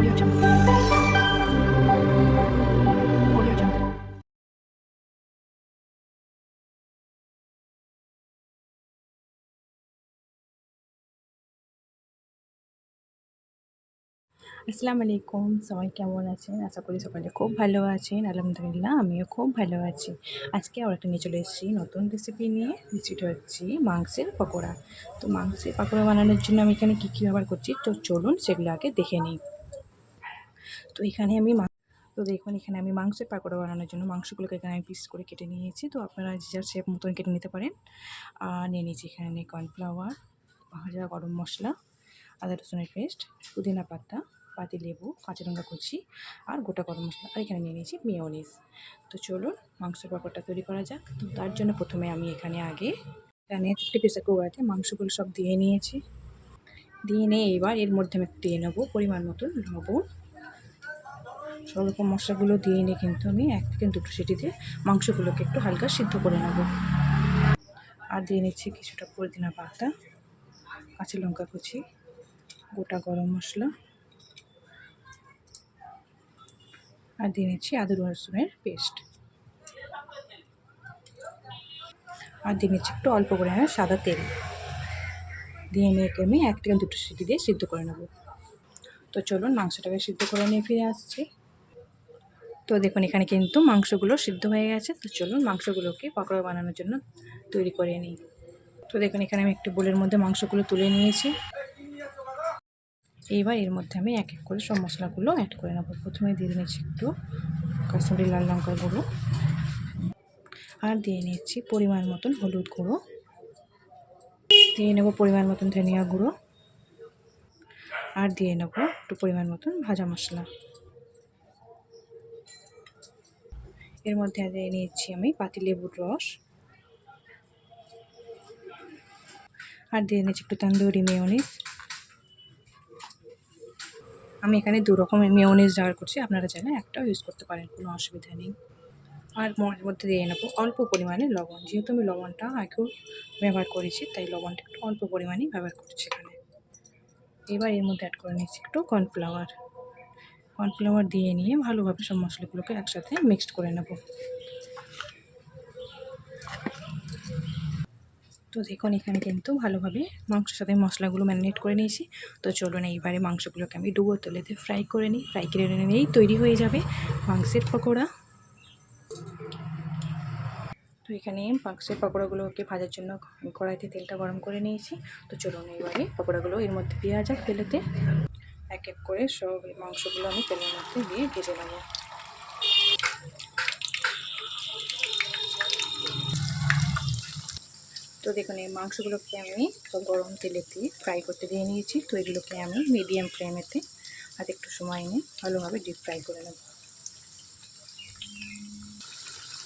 আসসালামু আলাইকুম, সবাই কেমন আছেন? আশা করি সকালে খুব ভালো আছেন। আলহামদুলিল্লাহ, আমিও খুব ভালো আছি। আজকে আবার একটা নিয়ে চলে এসেছি নতুন রেসিপি নিয়ে। রেসিপিটা হচ্ছে মাংসের পকোড়া। তো মাংসের পকোড়া বানানোর জন্য আমি এখানে কী কী ব্যবহার করছি? তো চলুন সেগুলো আগে দেখে নিই। তো এখানে আমি তো দেখুন, এখানে আমি মাংসের পাকোড়া বানানোর জন্য মাংসগুলোকে এখানে আমি পিস করে কেটে নিয়েছি। তো আপনারা যে যার শেপ মতন কেটে নিতে পারেন। আর নিয়ে নিয়েছি এখানে কর্নফ্লাওয়ার ভাজা গরম মশলা, আদা রসুনের পেস্ট পুদিনা পাতা পাতি লেবু, কাঁচা লঙ্কা কুচি আর গোটা গরম মশলা। আর এখানে নিয়ে নিয়েছি মেয়োনিজ তো চলুন, মাংসের পাকোড়াটা তৈরি করা যাক। তো তার জন্য প্রথমে আমি এখানে আগে এখানে একটি প্রেসার কুকারে মাংসগুলো সব দিয়ে নিয়েছি। দিয়ে নিয়ে এবার এর মধ্যে আমি দিয়ে নেব পরিমাণ মতন লবণ। সব রকম মশলাগুলো দিয়ে নিয়ে কিন্তু আমি এক থেকে দুটো সিটি দিয়ে মাংসগুলোকে একটু হালকা সিদ্ধ করে নেব। আর দিয়ে নিচ্ছি কিছুটা পুদিনা পাতা, কাঁচা লঙ্কা কুচি, গোটা গরম মশলা। আর দিয়ে নিচ্ছি আদা রসুনের পেস্ট। আর দিয়ে নিচ্ছি একটু অল্প করে সাদা তেল। দিয়ে নিয়ে আমি এক থেকে দুটো সিটি দিয়ে সিদ্ধ করে নেব। তো চলুন মাংসটাকে সিদ্ধ করে নিয়ে ফিরে আসছি। তো দেখুন, এখানে কিন্তু মাংসগুলো সিদ্ধ হয়ে গেছে। তো চলুন মাংসগুলোকে পকোড়া বানানোর জন্য তৈরি করে নিই। তো দেখুন, এখানে আমি একটি বোলের মধ্যে মাংসগুলো তুলে নিয়েছি। এইবার এর মধ্যে আমি এক এক করে সব মশলাগুলো অ্যাড করে নেব। প্রথমে দিয়ে নিচ্ছি একটু কাশ্মীরি লাল লঙ্কার গুঁড়ো। আর দিয়ে নিচ্ছি পরিমাণ মতন হলুদ গুঁড়ো। দিয়ে নেব পরিমাণ মতন ধনিয়া গুঁড়ো। আর দিয়ে নেব একটু পরিমাণ মতন ভাজা মশলা। এর মধ্যে নিচ্ছি আমি পাতিলেবুর রস। আর দিয়ে নিচ্ছি একটু তান্দুরি মেয়নিস আমি এখানে দু রকমের মেয়নিস ব্যবহার করছি, আপনারা চাইলে একটাও ইউজ করতে পারেন, কোনো অসুবিধা নেই। আর এর মধ্যে দিয়ে নেব অল্প পরিমাণে লবণ, যেহেতু আমি লবণটা আগেও ব্যবহার করেছি, তাই লবণটা একটু অল্প পরিমাণেই ব্যবহার করছি এখানে। এবার এর মধ্যে অ্যাড করে নিচ্ছি একটু কর্নফ্লাওয়ার কর্নফ্লাওয়ার দিয়ে নিয়ে ভালোভাবে সব মশলাগুলোকে একসাথে মিক্সড করে নেব। তো দেখুন, এখানে কিন্তু ভালোভাবে মাংসের সাথে মশলাগুলো ম্যারিনেট করে নিয়েছি। তো চলুন, এইবারে মাংসগুলোকে আমি ডুবো তেলেতে ফ্রাই করে নিই। ফ্রাই করে নিয়েই তৈরি হয়ে যাবে মাংসের পকোড়া। তো এখানে মাংসের পকোড়াগুলোকে ভাজার জন্য কড়াইতে তেলটা গরম করে নিয়েছি। তো চলুন, এইবারে পকোড়াগুলো এর মধ্যে দেওয়া যাক তেলেতে। এক এক করে সব মাংসগুলো আমি তেলের মধ্যে দিয়ে ভেজে নেব। তো দেখুন, এই মাংসগুলোকে আমি গরম তেলে দিয়ে ফ্রাই করতে দিয়ে নিয়েছি। তো এগুলোকে আমি মিডিয়াম ফ্লেমেতে আর একটু সময় নিয়ে ভালোভাবে ডিপ ফ্রাই করে নেব।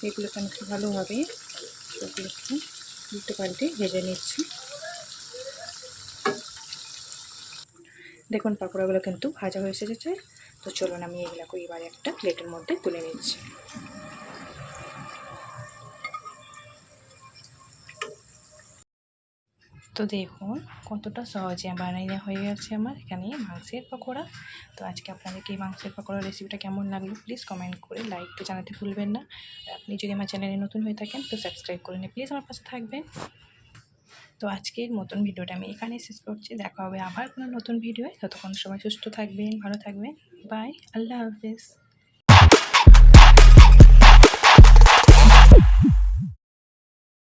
এগুলোকে আমি একটু ভালোভাবে সবগুলোকে উল্টে পাল্টে ভেজে নিচ্ছি। দেখুন পাকোড়াগুলো কিন্তু ভাজা হয়ে এসেছে। তো চলুন আমি এগুলোকে এবার একটা প্লেটের মধ্যে তুলে নিচ্ছি। তো দেখুন কতটা সহজে বানানো হয়ে গেছে আমার এখানে মাংসের পকোড়া। তো আজকে আপনাদেরকে এই মাংসের পকোড়ার রেসিপিটা কেমন লাগল প্লিজ কমেন্ট করে লাইকটা জানাতে ভুলবেন না। আপনি যদি আমার চ্যানেলে নতুন হয়ে থাকেন তো সাবস্ক্রাইব করে নিয়ে প্লিজ আমার পাশে থাকবেন। তো আজকের মতন ভিডিওটা আমি এখানেই শেষ করছি। দেখা হবে আবার কোনো নতুন ভিডিও ততক্ষণ সবাই সুস্থ থাকবেন, ভালো থাকবেন। বাই আল্লাহ হাফিজ।